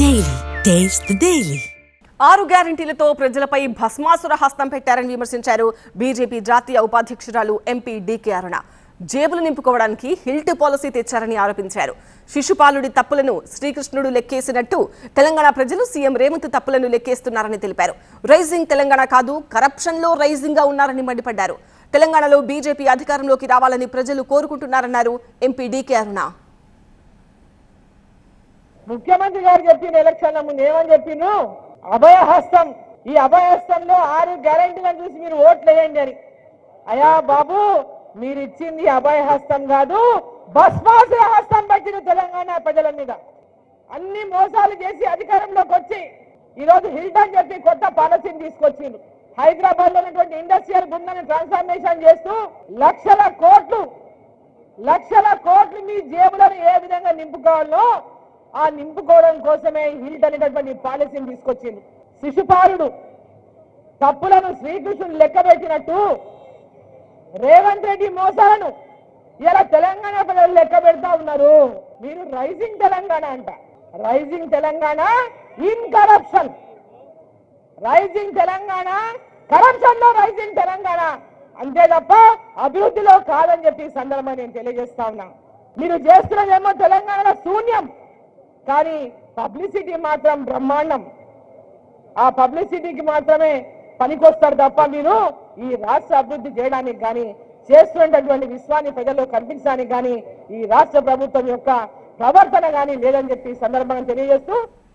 Daily taste the ఆరు గ్యారంటీలతో ప్రజలపై భస్మాసుర హస్తం పెట్టారని విమర్శించారు బీజేపీ జాతీయ ఉపాధ్యక్షురాలు ఎంపీ డీకే అరుణ. జేబులు నింపుకోవడానికి హిల్ట్ పాలసీ తెచ్చారని ఆరోపించారు. శిశుపాలుడి తప్పులను శ్రీకృష్ణుడు లెక్కేసినట్టు తెలంగాణ ప్రజలు సీఎం రేవంత్ తప్పులను లెక్కేస్తున్నారని తెలిపారు. రైజింగ్ తెలంగాణ కాదు కరప్షన్లో రైజింగ్గా ఉన్నారని మండిపడ్డారు. తెలంగాణలో బీజేపీ అధికారంలోకి రావాలని ప్రజలు కోరుకుంటున్నారన్నారు ఎంపీ డీకే అరుణ. ముఖ్యమంత్రి గారు చెప్పిన ఎలక్షన్ల ముందు ఏమని చెప్పిండ్రు? అభయహస్తం. ఈ అభయహస్తంలో ఆరు గ్యారంటీలను చూసి మీరు ఓట్లు వేయండి అని. అయా బాబు మీరు ఇచ్చింది అభయహస్తం కాదు భస్మాసుర హస్తం పెట్టిన తెలంగాణ ప్రజల మీద. అన్ని మోసాలు చేసి అధికారంలోకి వచ్చి ఈరోజు హిల్టన్ చెప్పి కొత్త పాలసీని తీసుకొచ్చిండ్రు. హైదరాబాద్లో ఉన్నటువంటి ఇండస్ట్రియల్ బృందాన్ని ట్రాన్స్ఫర్మేషన్ చేస్తూ లక్షల కోట్లు లక్షల కోట్లు మీ జేబులను ఏ విధంగా నింపుకోవాలో ఆ నింపుకోవడం కోసమే హిల్ట్ అనేటటువంటి పాలసీని తీసుకొచ్చింది. శిశుపాలుడు తప్పులను శ్రీకృష్ణుడు లెక్క పెట్టినట్టు రేవంత్ రెడ్డి మోసాలను ఇలా తెలంగాణ ప్రజలు లెక్క పెడతా ఉన్నారు. మీరు రైజింగ్ తెలంగాణ అంట. Rising Telangana in corruption rising Telangana కరప్షన్లో rising Telangana. అంతే తప్ప అభివృద్ధిలో కాదని చెప్పి సందర్భంగా నేను తెలియజేస్తా ఉన్నా. మీరు చేస్తున్నదేమో తెలంగాణలో శూన్యం. కానీ పబ్లిసిటీ మాత్రం బ్రహ్మాండం. ఆ పబ్లిసిటీకి మాత్రమే పనికొస్తారు తప్ప మీరు ఈ రాష్ట్ర అభివృద్ధి చేయడానికి కానీ చేస్తున్నటువంటి విశ్వాన్ని ప్రజల్లో కనిపించడానికి కానీ ఈ రాష్ట్ర ప్రభుత్వం యొక్క ప్రవర్తన కానీ లేదని చెప్పి సందర్భంగా తెలియజేస్తూ